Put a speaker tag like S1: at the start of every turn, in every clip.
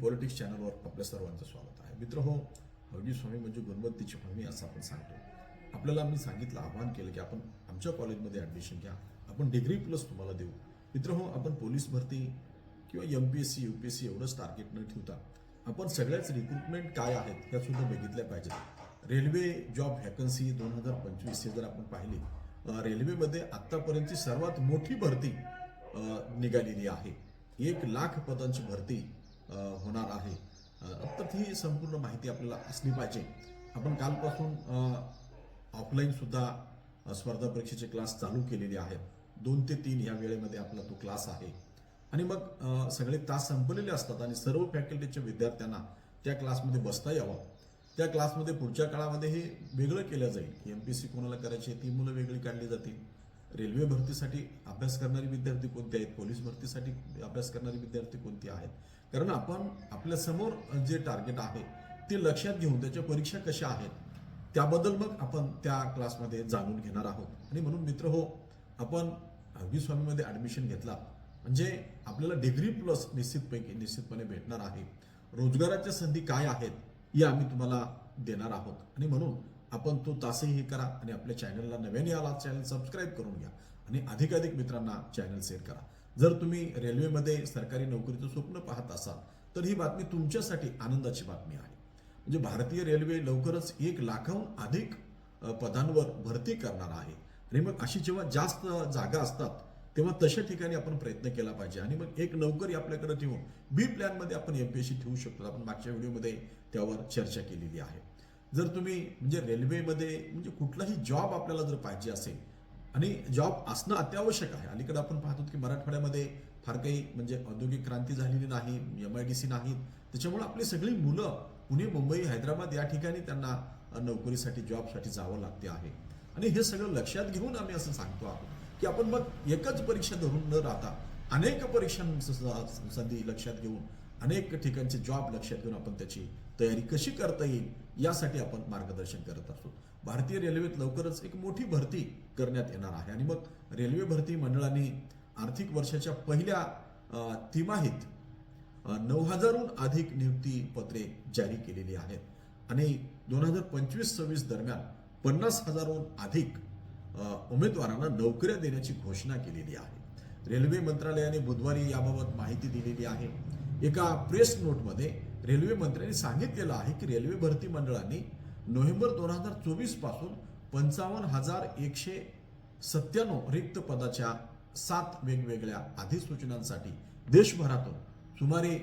S1: Politics चॅनलवर आपल्या सर्वांचं स्वागत आहे. मित्र हो हळदी स्वामी म्हणजे गुणवत्तेची हमी असं आपण सांगतो. आपल्याला मी सांगितलं आवाहन केलं की आपण आमच्या कॉलेजमध्ये ॲडमिशन घ्या. आपण डिग्री प्लस तुम्हाला देऊ. मित्र हो आपण पोलीस भरती किंवा M P S C U P S C एवढंच टार्गेट न ठेवता आपण सगळ्याच रिक्रुटमेंट काय आहेत ह्या सुद्धा बघितल्या पाहिजेत. रेल्वे जॉब व्हॅकन्सी दोन हजार पंचवीस हे जर आपण पाहिली रेल्वेमध्ये आत्तापर्यंतची सर्वात मोठी भरती निघालेली आहे. एक लाख पदांची भरती होणार आहे. तर ही संपूर्ण माहिती आपल्याला असली पाहिजे. आपण कालपासून ऑफलाईन सुद्धा स्पर्धा परीक्षेचे क्लास चालू केलेले आहेत. दोन ते तीन या वेळेमध्ये आपला तो क्लास आहे. आणि मग सगळे तास संपलेले असतात आणि सर्व फॅकल्टीच्या विद्यार्थ्यांना त्या क्लासमध्ये बसता यावं. त्या क्लासमध्ये पुढच्या काळामध्ये हे वेगळं केलं जाईल. एम पी सी कोणाला करायची ती मुलं वेगळी काढली जातील. रेल्वे भरतीसाठी अभ्यास करणारे विद्यार्थी कोणते आहेत? पोलीस भरतीसाठी अभ्यास करणारे विद्यार्थी कोणते आहेत? कारण आपण आपल्यासमोर जे टार्गेट आहे ते लक्षात घेऊन त्याच्या परीक्षा कशा आहेत त्याबद्दल मग आपण त्या क्लासमध्ये जाणून घेणार आहोत. आणि म्हणून मित्र हो आपण हवी स्वामीमध्ये ॲडमिशन घेतला. म्हणजे आपल्याला डिग्री प्लस निश्चितपैकी निश्चितपणे भेटणार आहे. रोजगाराच्या संधी काय आहेत या आम्ही तुम्हाला देणार आहोत. आणि म्हणून आपण तो तासही हे करा आणि आपल्या चॅनलला नव्याने आला चॅनल सबस्क्राईब करून घ्या. आणि अधिकाधिक मित्रांना चॅनल शेअर करा. जर तुम्ही रेल्वेमध्ये सरकारी नोकरीचं स्वप्न पाहत असाल तर ही बातमी तुमच्यासाठी आनंदाची बातमी आहे. म्हणजे भारतीय रेल्वे लवकरच एक लाखाहून अधिक पदांवर भरती करणार आहे. आणि मग अशी जेव्हा जास्त जागा असतात तेव्हा तशा ठिकाणी आपण प्रयत्न केला पाहिजे. आणि मग एक नोकरी आपल्याकडे ठेवून बी प्लॅनमध्ये आपण एम पी एस सी ठेवू शकतो. आपण मागच्या व्हिडिओमध्ये त्यावर चर्चा केलेली आहे. जर तुम्ही म्हणजे रेल्वेमध्ये म्हणजे कुठलाही जॉब आपल्याला जर पाहिजे असेल आणि जॉब असणं अत्यावश्यक आहे. अलीकडे आपण पाहतो की मराठवाड्यामध्ये फार काही म्हणजे औद्योगिक क्रांती झालेली नाही एम आय डी सी नाहीत त्याच्यामुळे आपली सगळी मुलं पुणे मुंबई हैदराबाद या ठिकाणी त्यांना नोकरीसाठी जॉबसाठी जावं लागते आहे. आणि हे सगळं लक्षात घेऊन आम्ही असं सांगतो आहोत की आपण मग एकच परीक्षा धरून न राहता अनेक परीक्षां संधी लक्षात घेऊन अनेक ठिकाणचे जॉब लक्षात घेऊन आपण त्याची तयारी कशी करता येईल यासाठी आपण मार्गदर्शन करत असतो. भारतीय रेल्वेत लवकरच एक मोठी भरती करण्यात येणार आहे. आणि मग रेल्वे भरती मंडळाने आर्थिक वर्षाच्या पहिल्या तिमाहीत नऊ हजारहून अधिक नियुक्ती पत्रे जारी केलेली आहेत. आणि दोन हजार पंचवीस सव्वीस दरम्यान पन्नास हजारहून अधिक उमेदवारांना नोकऱ्या देण्याची घोषणा केलेली आहे. रेल्वे मंत्रालयाने बुधवारी याबाबत माहिती दिलेली आहे. एका प्रेस नोटमध्ये रेल्वे मंत्र्यांनी सांगितलेलं आहे की रेल्वे भरती मंडळाने नोव्हेंबर दोन हजार चोवीसपासून पंचावन्न हजार एकशे सत्त्याण्णव रिक्त पदाच्या सात वेगवेगळ्या अधिसूचनांसाठी देशभरातून सुमारे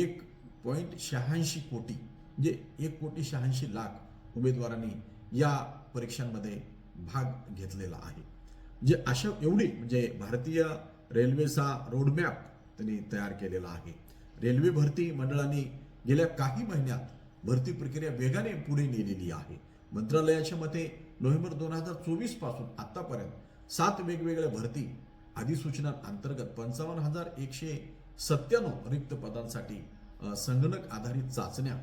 S1: एक पॉईंट शहाऐंशी कोटी म्हणजे एक कोटी शहाऐंशी लाख उमेदवारांनी या परीक्षांमध्ये भाग घेतलेला आहे. म्हणजे अशा एवढी म्हणजे भारतीय रेल्वेचा रोडमॅप त्यांनी तयार केलेला आहे. रेल्वे भरती मंडळाने गेल्या काही महिन्यात भरती प्रक्रिया वेगाने पुढे नेलेली आहे. मंत्रालयाच्या मते नोव्हेंबर दोन हजार चोवीसपासून आतापर्यंत सात वेगवेगळ्या भरती अधिसूचना अंतर्गत पंचावन्न हजार एकशे सत्त्याण्णव रिक्त पदांसाठी संगणक आधारित चाचण्या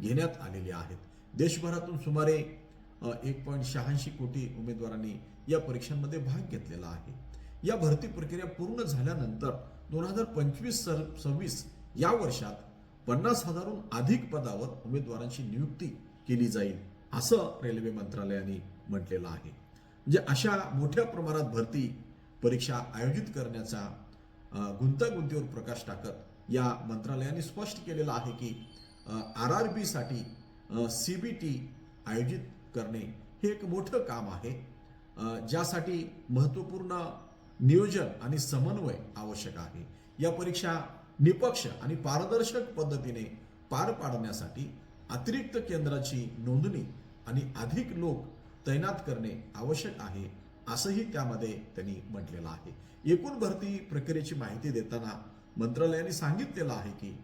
S1: घेण्यात आलेल्या आहेत. देशभरातून सुमारे एक पॉईंट शहाऐंशी कोटी उमेदवारांनी या परीक्षांमध्ये भाग घेतलेला आहे. या भरती प्रक्रिया पूर्ण झाल्यानंतर दोन हजार पंचवीस सव्वीस या वर्षात पन्नास हजारहून अधिक पदावर उमेदवारांची नियुक्ती केली जाईल असं रेल्वे मंत्रालयाने म्हटलेलं आहे. म्हणजे अशा मोठ्या प्रमाणात भरती परीक्षा आयोजित करण्याचा गुंतागुंतीवर प्रकाश टाकत या मंत्रालयाने स्पष्ट केलेलं आहे की आर आर बीसाठी सी बी टी आयोजित करणे हे एक मोठं काम आहे ज्यासाठी महत्त्वपूर्ण नियोजन आणि समन्वय आवश्यक आहे. या परीक्षा निपक्ष आणि पारदर्शक पद्धतीने पार पाडण्यासाठी अतिरिक्त केंद्राची नोंदणी आणि अधिक लोक तैनात करणे आवश्यक आहे असंही त्यामध्ये त्यांनी म्हटलेलं आहे. एकूण भरती प्रक्रियेची माहिती देताना मंत्रालयाने सांगितलेलं आहे की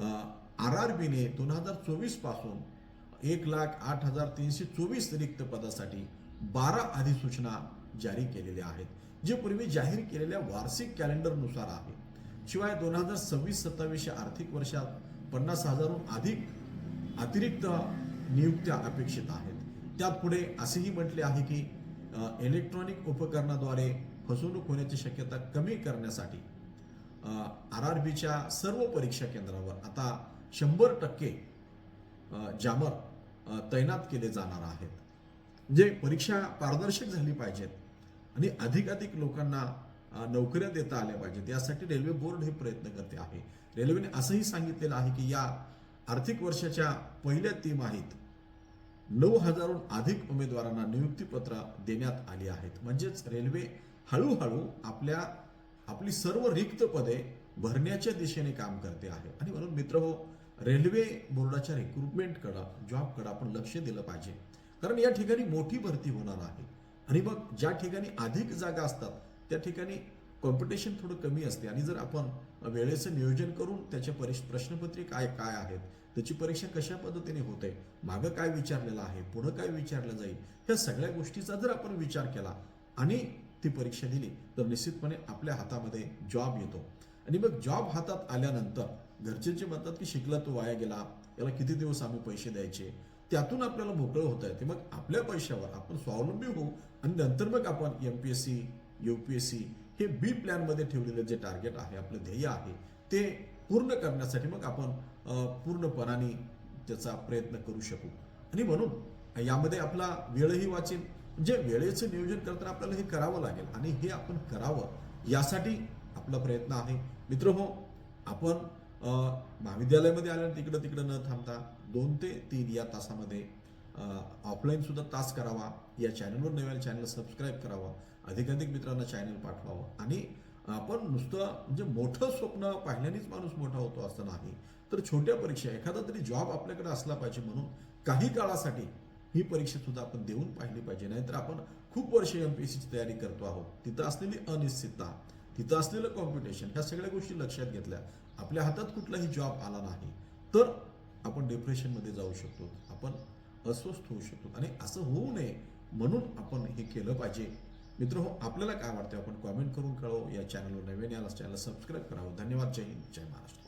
S1: आर आर बीने दोन हजार चोवीसपासून एक लाख आठ हजार तीनशे चोवीस रिक्त पदासाठी बारा अधिसूचना जारी केलेल्या आहेत जे पूर्वी जाहीर केलेल्या वार्षिक कॅलेंडरनुसार आहे. शिवाय दोन हजार सव्वीस सत्तावीस या आर्थिक वर्षात पन्नास हजारहून अधिक अतिरिक्त नियुक्त्या अपेक्षित आहेत. त्यात पुढे असेही म्हटले आहे की इलेक्ट्रॉनिक उपकरणाद्वारे फसवणूक होण्याची शक्यता कमी करण्यासाठी आर आर बीच्या सर्व परीक्षा केंद्रावर आता शंभर टक्के जामर तैनात केले जाणार आहेत. जे परीक्षा पारदर्शक झाली पाहिजेत आणि अधिकाधिक लोकांना नोकऱ्या देता आल्या पाहिजेत. यासाठी रेल्वे बोर्ड हे प्रयत्न करते आहे. रेल्वेने असंही सांगितलेलं आहे की या आर्थिक वर्षाच्या पहिल्या तिमाहीत नऊ हजारहून अधिक उमेदवारांना नियुक्तीपत्र देण्यात आली आहेत. म्हणजेच रेल्वे हळूहळू आपल्या आपली सर्व रिक्त पदे भरण्याच्या दिशेने काम करते आहे. आणि म्हणून मित्र हो रेल्वे बोर्डाच्या रिक्रुटमेंटकडं जॉबकडं आपण लक्ष दिलं पाहिजे. कारण या ठिकाणी मोठी भरती होणार आहे. आणि मग ज्या ठिकाणी अधिक जागा असतात त्या ठिकाणी कॉम्पिटिशन थोडं कमी असते. आणि जर आपण वेळेचं नियोजन करून त्याच्या परीक्ष प्रश्नपत्री काय काय आहेत त्याची परीक्षा कशा पद्धतीने होते मागं काय विचारलेलं आहे पुढं काय विचारलं जाईल ह्या सगळ्या गोष्टीचा जर आपण विचार केला आणि ती परीक्षा दिली तर निश्चितपणे आपल्या हातामध्ये जॉब येतो. आणि मग जॉब हातात आल्यानंतर घरचे म्हणतात की शिकला तो वाया गेला याला किती दिवस आम्ही पैसे द्यायचे त्यातून आपल्याला मोकळं होत आहे ते मग आपल्या पैशावर आपण स्वावलंबी होऊ आणि नंतर मग आपण M P S C U P S C हे बी प्लॅनमध्ये ठेवलेलं जे टार्गेट आहे आपलं ध्येय आहे ते पूर्ण करण्यासाठी मग आपण पूर्णपणाने त्याचा प्रयत्न करू शकू. आणि म्हणून यामध्ये आपला वेळही वाचेल. म्हणजे वेळेचं नियोजन करताना आपल्याला हे करावं लागेल. आणि हे आपण करावं यासाठी आपला प्रयत्न आहे. मित्र हो आपण महाविद्यालयामध्ये आल्यानंतर तिकडं तिकडं न थांबता दोन ते तीन या तासामध्ये ऑफलाईन सुद्धा तास करावा. या चॅनलवर नव्या चॅनल सबस्क्राईब करावा. अधिकाधिक मित्रांना चॅनल पाठवावं. आणि आपण नुसतं म्हणजे मोठं स्वप्न पाहिल्यानेच माणूस मोठा होतो असं नाही. तर छोट्या परीक्षा एखादा तरी जॉब आपल्याकडे असला पाहिजे म्हणून काही काळासाठी ही परीक्षा सुद्धा आपण देऊन पाहिली पाहिजे. नाहीतर आपण खूप वर्ष एम पी सीची तयारी करतो आहोत. तिथं असलेली अनिश्चितता तिथं असलेलं कॉम्पिटिशन ह्या सगळ्या गोष्टी लक्षात घेतल्या. आपल्या हातात कुठलाही जॉब आला नाही. तर आपण डिप्रेशनमध्ये जाऊ शकतो. आपण अस्वस्थ होऊ शकतो. आणि असं होऊ नये म्हणून आपण हे केलं पाहिजे. मित्र हो आपल्याला काय वाटतं आपण कॉमेंट करून कळव. या चॅनलवर नवीन याला चॅनल सबस्क्राईब करावं. धन्यवाद. जय हिंद. जय महाराष्ट्र.